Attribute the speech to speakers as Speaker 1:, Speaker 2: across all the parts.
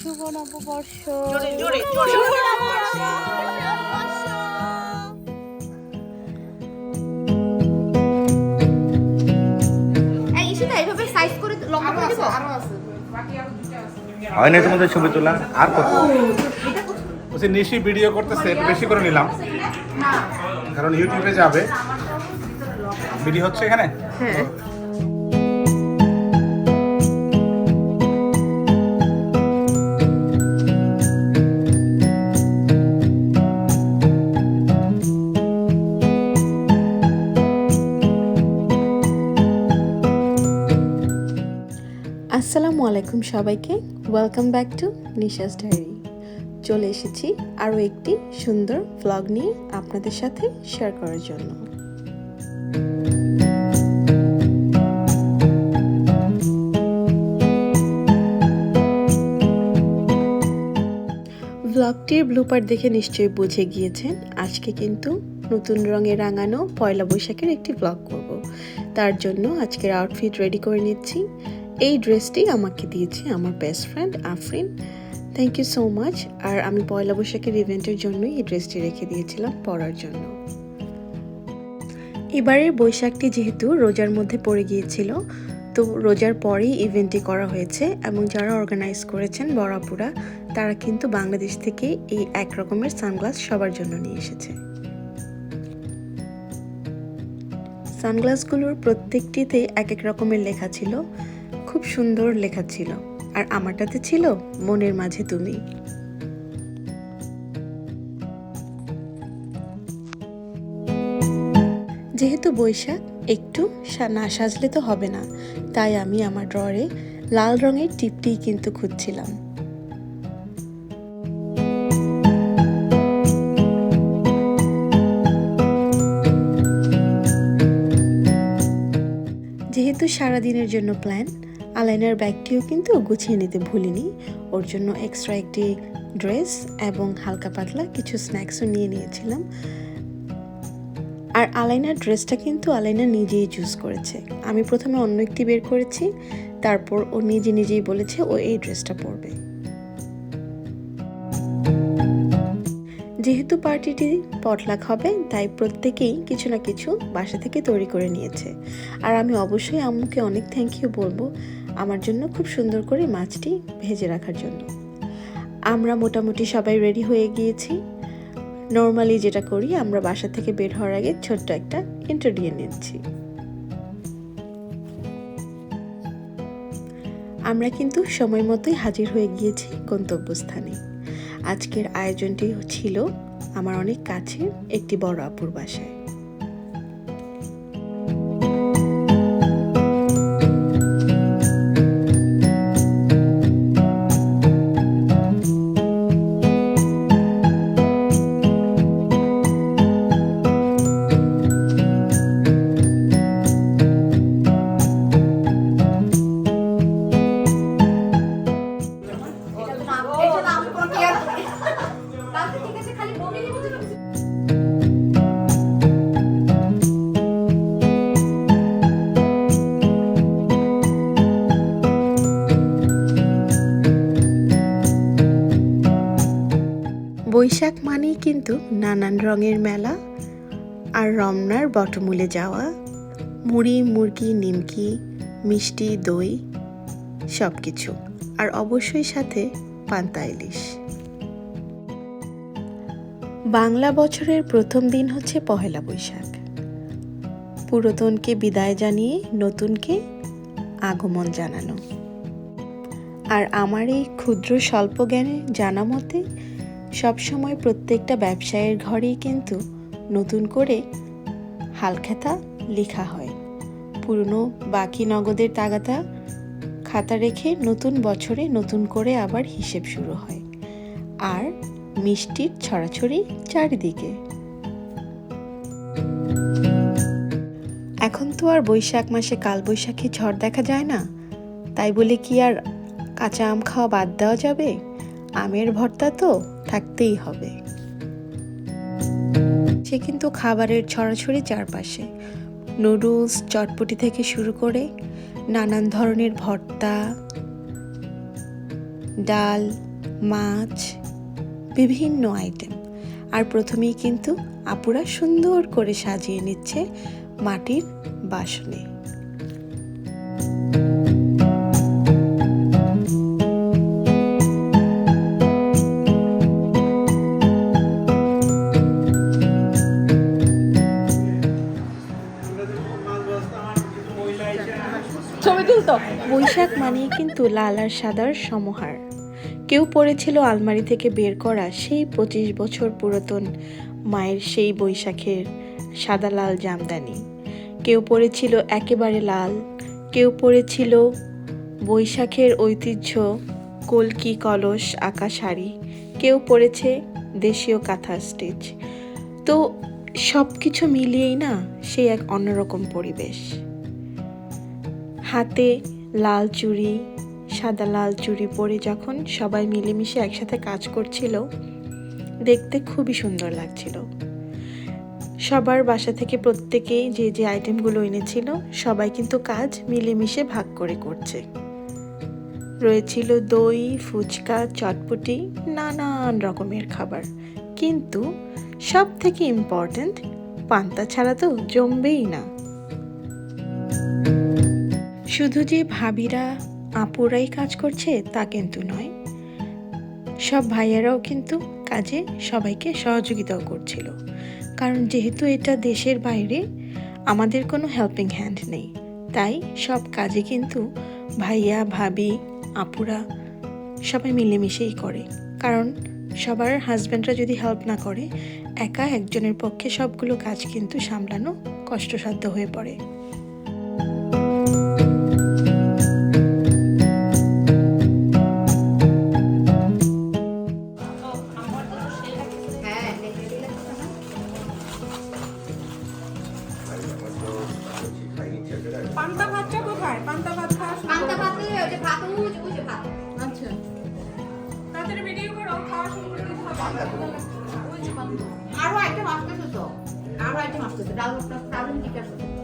Speaker 1: শুভ নববর্ষ
Speaker 2: জোরে জোরে জোরে
Speaker 1: এই ঈশিতা এইভাবে সাইজ করে লম্বা করে দিব
Speaker 3: হয় না তোমাদের ছবি তোলা আর কত?
Speaker 4: বলছি নিশি ভিডিও করতেছে বেশি করে নিলাম। কারণ ইউটিউবে যাবে। ভিডিও হচ্ছে এখানে?
Speaker 1: হ্যাঁ।
Speaker 5: আলাইকুম সবাইকে। Welcome back to Nisha's diary চলে এসেছি আরও একটি সুন্দর ভ্লগ নিয়ে আপনাদের সাথে শেয়ার করার জন্য। ভ্লগটির ব্লুপার দেখে নিশ্চয়ই বুঝে গিয়েছেন, আজকে কিন্তু নতুন রঙে রাঙানো পয়লা বৈশাখের একটি ব্লগ করব। তার জন্য আজকের আউটফিট রেডি করে নিচ্ছি। এই ড্রেসটি আমাকে দিয়েছে আমার best friend Afrin. Thank you so much আর আমি পয়লা বৈশাখের ইভেন্টের জন্যই এই ড্রেসটি রেখে দিয়েছিলাম পরার জন্য। এবারের বৈশাখটি যেহেতু রোজার মধ্যে পড়ে গিয়েছিল, তো রোজার পরেই ইভেন্টটি করা হয়েছে এবং যারা অর্গানাইজ করেছেন বড়াপুরা তারা কিন্তু বাংলাদেশ থেকে এই এক রকমের সানগ্লাস সবার জন্য নিয়ে এসেছে। সানগ্লাসগুলোর প্রত্যেকটিতে এক এক রকমের লেখা ছিল। খুব সুন্দর লেখা ছিল। আর আমারটাতে ছিল, মনের মাঝে তুমি। যেহেতু বৈশাখ, একটু না সাজলে তো হবে না। তাই আমি আমার ড্রয়ারে লাল রঙের টিপটি কিন্তু খুঁজছিলাম। যেহেতু সারা দিনের জন্য প্ল্যান আলাইনার ব্যাগটিও কিন্তু গুছিয়ে নিতে ভুলিনি। ওর জন্য এক্সট্রা একটি ড্রেস এবং হালকা পাতলা কিছু স্ন্যাক্সও নিয়ে নিয়েছিলাম। আর আলাইনার ড্রেসটা কিন্তু আলাইনা নিজেই চুজ করেছে। আমি প্রথমে অন্য একটি বের করেছি, তারপর ও নিজে নিজেই বলেছে ও এই ড্রেসটা পরবে। যেহেতু পার্টিটি পটলাক হবে, তাই প্রত্যেকেই কিছু না কিছু বাসা থেকে তৈরি করে নিয়েছে। আর আমি অবশ্যই আম্মুকে অনেক থ্যাংক ইউ বলব। আমার জন্য খুব সুন্দর করে মাছটি ভেজে রাখার জন্য। আমরা মোটামুটি সবাই রেডি হয়ে গিয়েছি। নর্মালি যেটা করি, আমরা বাসা থেকে বের হওয়ার আগে ছোট্ট একটা ইন্টার দিয়ে নিচ্ছি। আমরা কিন্তু সময় মতোই হাজির হয়ে গিয়েছি গন্তব্যস্থানে। আজকের আয়োজনটি ছিল আমার অনেক কাছের একটি বড় আপুর বাসায়। বৈশাখ মানেই কিন্তু নানান রঙের মেলা আর রমনার বটমূলে যাওয়া, মুড়ি, মুরগি, নিমকি, মিষ্টি, দই সব কিছু আর অবশ্যই সাথে পান্তা ইলিশ। বাংলা বছরের প্রথম দিন হচ্ছে পহেলা বৈশাখ। পুরাতনকে বিদায় জানিয়ে নতুনকে আগমন জানানো। আর আমার এই ক্ষুদ্র স্বল্প জ্ঞানে জানা মতে সবসময় প্রত্যেকটা ব্যবসায়ের ঘরেই কিন্তু নতুন করে হালখাতা লেখা হয়। পুরনো বাকি নগদের তাগাতা খাতা রেখে নতুন বছরে নতুন করে আবার হিসেব শুরু হয়। আর মিষ্টির ছড়াছড়ি চারিদিকে। এখন তো আর বৈশাখ মাসে কালবৈশাখী ঝড় দেখা যায় না। তাই বলে কি আর কাঁচা আম খাওয়া বাদ দেওয়া যাবে? আমের ভর্তা তো থাকতেই হবে। সে কিন্তু খাবারের ছড়াছড়ি চারপাশে। নুডলস, চটপটি থেকে শুরু করে নানান ধরনের ভর্তা, ডাল, মাছ, বিভিন্ন আইটেম। আর প্রথমেই কিন্তু আপুরা সুন্দর করে সাজিয়ে নিচ্ছে মাটির বাসনে। বৈশাখ মানেই কিন্তু লাল আর সাদার সমাহার। কেউ পড়েছিল আলমারি থেকে বের করা সেই পঁচিশ বছর পুরাতন মায়ের সেই বৈশাখের সাদা লাল জামদানি। কেউ পড়েছিল একেবারে লাল, কেউ পড়েছিল বৈশাখের ঐতিহ্য, কলকি, কলস, আঁকা শাড়ি, কেউ পড়েছে দেশীয় কাঁথা স্টিচ। তো সব কিছু মিলিয়েই না সেই এক অন্যরকম পরিবেশ। হাতে লাল চুড়ি, সাদা লাল চুড়ি পরে যখন সবাই মিলেমিশে একসাথে কাজ করছিল, দেখতে খুবই সুন্দর লাগছিল। সবার বাসা থেকে প্রত্যেকেই যে যে আইটেমগুলো এনেছিল, সবাই কিন্তু কাজ মিলেমিশে ভাগ করে করছে। রয়েছিল দই, ফুচকা, চটপটি, নানান রকমের খাবার। কিন্তু সব থেকে ইম্পর্ট্যান্ট পান্তা ছাড়া তো জমবেই না। শুধু যে ভাবিরা, আপুরাই কাজ করছে তা কিন্তু নয়। সব ভাইয়ারাও কিন্তু কাজে সবাইকে সহযোগিতাও করছিল। কারণ যেহেতু এটা দেশের বাইরে, আমাদের কোনো হেল্পিং হ্যান্ড নেই। তাই সব কাজে কিন্তু ভাইয়া, ভাবি, আপুরা সবাই মিলেমিশেই করে। কারণ সবার হাজব্যান্ডরা যদি হেল্প না করে, একা একজনের পক্ষে সবগুলো কাজ কিন্তু সামলানো কষ্টসাধ্য হয়ে পড়ে।
Speaker 1: আসতেছে। ভাতটা ডাল ঠিক আছে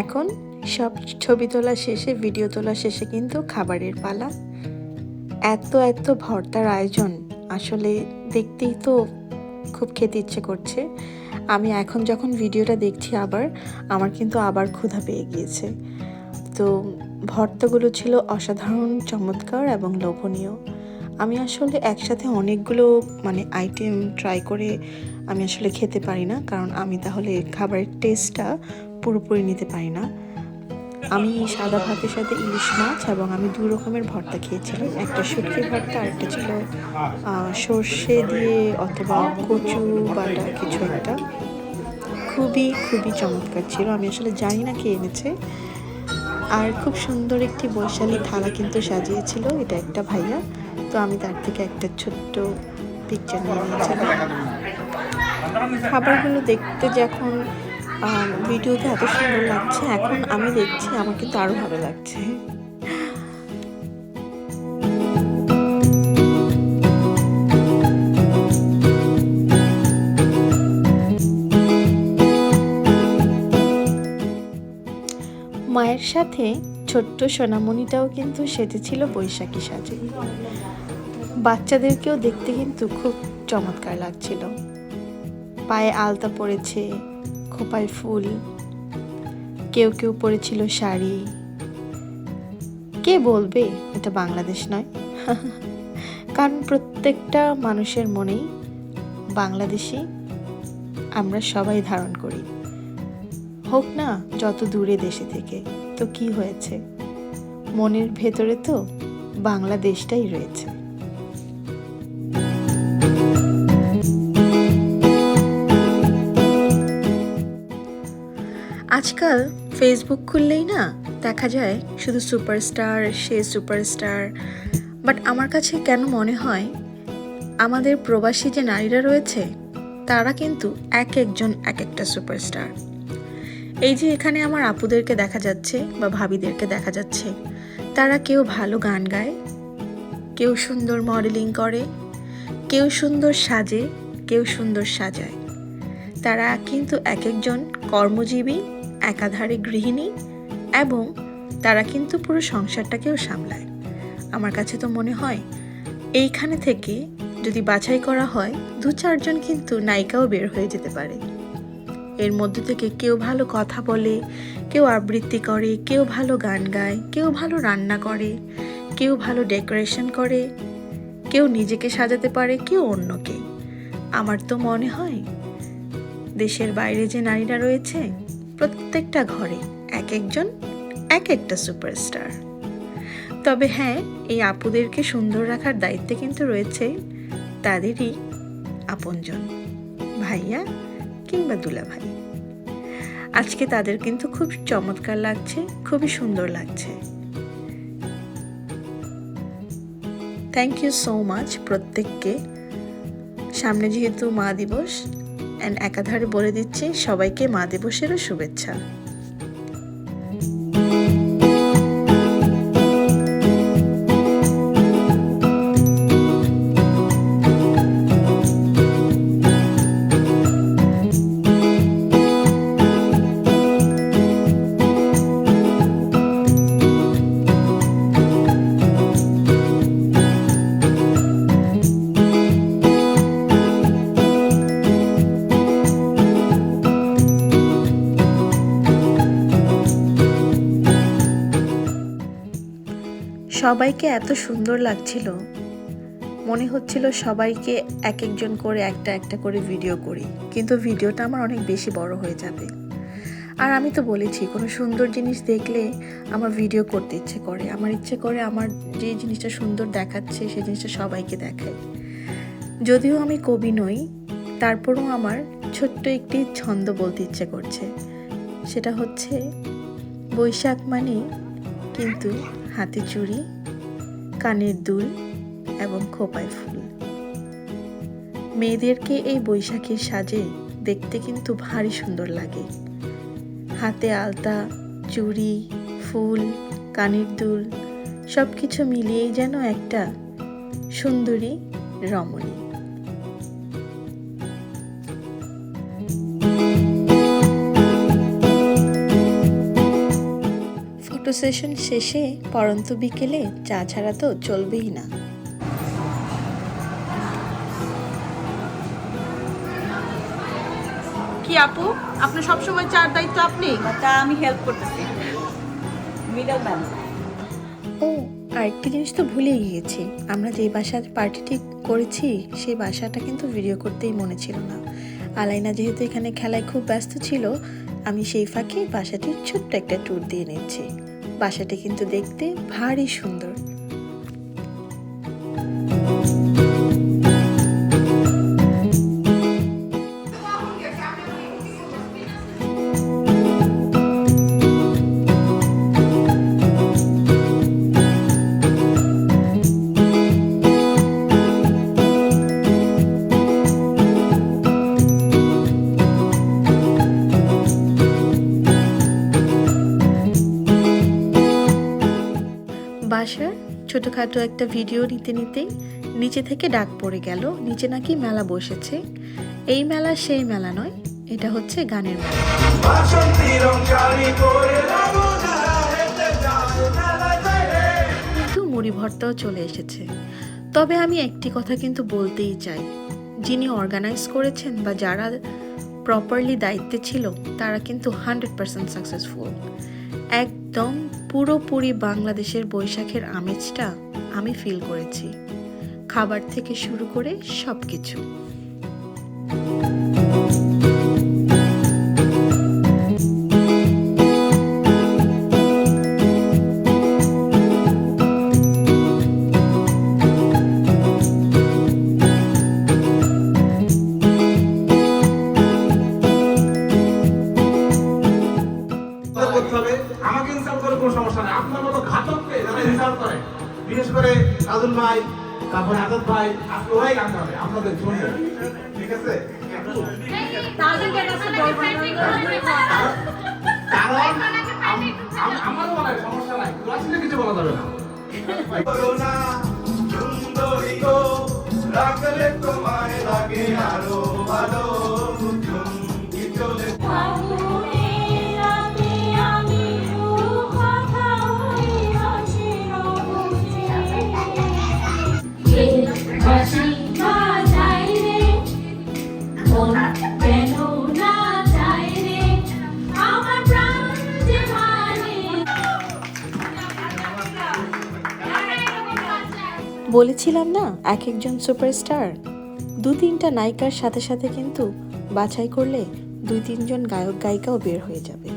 Speaker 5: এখন সব ছবি তোলা শেষে, ভিডিও তোলা শেষে কিন্তু খাবারের পালা। এত এত ভর্তার আয়োজন আসলে দেখতেই তো খুব খেতে ইচ্ছে করছে। আমি এখন যখন ভিডিওটা দেখছি আবার, আমার কিন্তু আবার ক্ষুধা পেয়ে গিয়েছে। তো ভর্তাগুলো ছিল অসাধারণ, চমৎকার এবং লোভনীয়। আমি আসলে একসাথে অনেকগুলো মানে আইটেম ট্রাই করে আমি আসলে খেতে পারি না, কারণ আমি তাহলে খাবারের টেস্টটা পুরোপুরি নিতে পারি না। আমি সাদা ভাতের সাথে ইলিশ মাছ এবং আমি দু রকমের ভর্তা খেয়েছিলাম। একটা শুটকি ভর্তা আর একটা ছিল সর্ষে দিয়ে অথবা কচু বাটা কিছু একটা। খুবই খুবই চমৎকার ছিল। আমি আসলে জানি না কে এনেছে। আর খুব সুন্দর একটি বৈশালী থালা কিন্তু সাজিয়েছিল। এটা একটা ভাইয়া। তো আমি তার থেকে একটা ছোট্ট পিকচার নিয়ে নিয়েছিলাম। খাবারগুলো দেখতে যখন ভিডিওতে এত সুন্দর লাগছে, এখন আমি দেখছি আমার কিন্তু আরও ভালো লাগছে। মায়ের সাথে ছোট্ট সোনামণিটাও কিন্তু সেজেছিল বৈশাখী সাজে। বাচ্চাদেরকেও দেখতে কিন্তু খুব চমৎকার লাগছিল। পায়ে আলতা পড়েছে খোপায় ফুল। কেউ কেউ পরেছিল শাড়ি। কে বলবে? এটা বাংলাদেশ নয়। কারণ প্রত্যেকটা মানুষের মনেই বাংলাদেশি আমরা সবাই ধারণ করি। হোক না, যত দূরে দেশে থেকে, তো কি হয়েছে? মনের ভেতরে তো বাংলাদেশটাই রয়েছে। আজকাল ফেসবুক খুললেই না দেখা যায় শুধু সুপারস্টার সে সুপারস্টার বাট আমার কাছে কেন মনে হয়, আমাদের প্রবাসী যে নারীরা রয়েছে, তারা কিন্তু এক একজন এক একটা সুপারস্টার এই যে এখানে আমার আপুদেরকে দেখা যাচ্ছে বা ভাবিদেরকে দেখা যাচ্ছে, তারা কেউ ভালো গান গায়, কেউ সুন্দর মডেলিং করে, কেউ সুন্দর সাজে, কেউ সুন্দর সাজায়। তারা কিন্তু এক একজন কর্মজীবী একাধারে গৃহিণী এবং তারা কিন্তু পুরো সংসারটাকেও সামলায়। আমার কাছে তো মনে হয়, এইখানে থেকে যদি বাছাই করা হয়, দু চারজন কিন্তু নায়িকাও বের হয়ে যেতে পারে। এর মধ্যে থেকে কেউ ভালো কথা বলে, কেউ আবৃত্তি করে, কেউ ভালো গান গায়, কেউ ভালো রান্না করে, কেউ ভালো ডেকোরেশন করে, কেউ নিজেকে সাজাতে পারে, কেউ অন্যকে। আমার তো মনে হয়, দেশের বাইরে যে নারীরা রয়েছে প্রত্যেকটা ঘরে এক একজন, এক একটা সুপারস্টার। তবে হ্যাঁ এই আপুদেরকে সুন্দর রাখার দায়িত্বে কিন্তু রয়েছে তাদেরই আপনজন, ভাইয়া কিংবা দুলা ভাই আজকে তাদের কিন্তু খুব চমৎকার লাগছে, খুবই সুন্দর লাগছে। থ্যাংক ইউ সো মাচ প্রত্যেককে। সামনে যেহেতু মা দিবস অ্যান্ড একাধারে বলে দিচ্ছি সবাইকে মা দিবসেরও শুভেচ্ছা। সবাইকে এত সুন্দর লাগছিল। মনে হচ্ছিল সবাইকে এক একজন করে একটা একটা করে ভিডিও করি। কিন্তু ভিডিওটা আমার অনেক বেশি বড় হয়ে যাবে। আর আমি তো বলেছি, কোনো সুন্দর জিনিস দেখলে আমার ভিডিও করতে ইচ্ছে করে। আমার ইচ্ছে করে আমার যে জিনিসটা সুন্দর দেখাচ্ছে, সেই জিনিসটা সবাইকে দেখাই যদিও আমি কবি নই, তারপরও আমার ছোট্ট একটি ছন্দ বলতে ইচ্ছে করছে। সেটা হচ্ছে, বৈশাখ মানে কিন্তু হাতে চুড়ি, কানের দুল এবং খোপায় ফুল। মেয়েদেরকে এই বৈশাখীর সাজে দেখতে কিন্তু ভারী সুন্দর লাগে। হাতে আলতা, চুড়ি, ফুল, কানের দুল সব কিছু মিলিয়েই যেন একটা সুন্দরী রমণী। ফটো সেশন শেষে পরন্ত বিকেলে চা ছাড়া তো চলবেই না।
Speaker 6: কি আপু? আপনার সবসময় চার দায়িত্ব আপনি?
Speaker 7: তা আমি হেল্প করতেছি। মিডল ম্যান
Speaker 5: ও আরেকটি জিনিস তো ভুলে গিয়েছি। আমরা যে বাসার পার্টিটি করেছি সেই বাসাটা কিন্তু ভিডিও করতেই মনে ছিল না। আলাইনা যেহেতু এখানে খেলায় খুব ব্যস্ত ছিল আমি সেই ফাঁকে বাসাটির ছোট্ট একটা ট্যুর দিয়ে নিচ্ছি। বাসাটি কিন্তু দেখতে ভারী সুন্দর। ছোটোখাটো একটা ভিডিও নিতে নিতেই নিচে থেকে ডাক পড়ে গেল নিচে নাকি মেলা বসেছে। এই মেলা সেই মেলা নয় এটা হচ্ছে গানের কিন্তু মুড়ি ভর্তাও চলে এসেছে। তবে আমি একটি কথা কিন্তু বলতেই চাই। যিনি অর্গানাইজ করেছেন বা যারা প্রপারলি দায়িত্বে ছিল তারা কিন্তু হান্ড্রেড পার্সেন্ট সাকসেসফুল একদম পুরোপুরি বাংলাদেশের বৈশাখের আমেজটা আমি ফিল করেছি। খাবার থেকে শুরু করে সব কিছু
Speaker 4: আসলে কিছু বলা যাবে
Speaker 5: বলেছিলাম না, এক একজন সুপারস্টার? দু তিনটা নায়িকার সাথে সাথে কিন্তু বাছাই করলে দুই তিনজন গায়ক গায়িকাও বের হয়ে যাবে।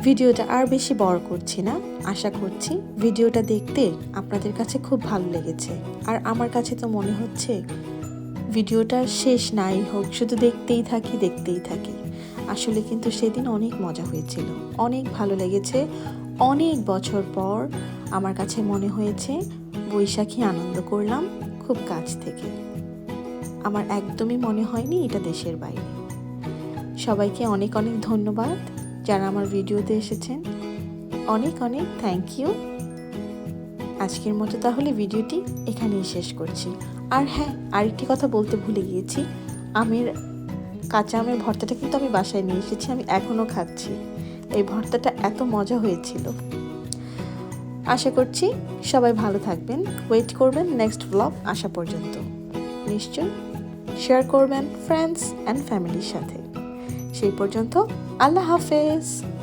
Speaker 5: ভিডিওটা আর বেশি বড় করছি না। আশা করছি ভিডিওটা দেখতে আপনাদের কাছে খুব ভালো লেগেছে। আর আমার কাছে তো মনে হচ্ছে ভিডিওটা শেষ নাই হোক, শুধু দেখতেই থাকি দেখতেই থাকি। আসলে কিন্তু সেদিন অনেক মজা হয়েছিল। অনেক ভালো লেগেছে। অনেক বছর পর আমার কাছে মনে হয়েছে বৈশাখী আনন্দ করলাম খুব কাছ থেকে। আমার একদমই মনে হয়নি এটা দেশের বাইরে। সবাইকে অনেক অনেক ধন্যবাদ যারা আমার ভিডিওতে এসেছেন। অনেক অনেক থ্যাংক ইউ আজকের মতো তাহলে ভিডিওটি এখানেই শেষ করছি। আর হ্যাঁ আরেকটি কথা বলতে ভুলে গিয়েছি। আমের, কাঁচা আমের ভর্তাটা কিন্তু আমি বাসায় নিয়ে এসেছি, আমি এখনও খাচ্ছি। এই ভর্তাটা এত মজা হয়েছিল। আশা করছি সবাই ভালো থাকবেন। ওয়েট করবেন নেক্সট ব্লগ আসা পর্যন্ত। নিশ্চয় শেয়ার করবেন ফ্রেন্ডস অ্যান্ড ফ্যামিলির সাথে। সেই পর্যন্ত আল্লাহ হাফেজ।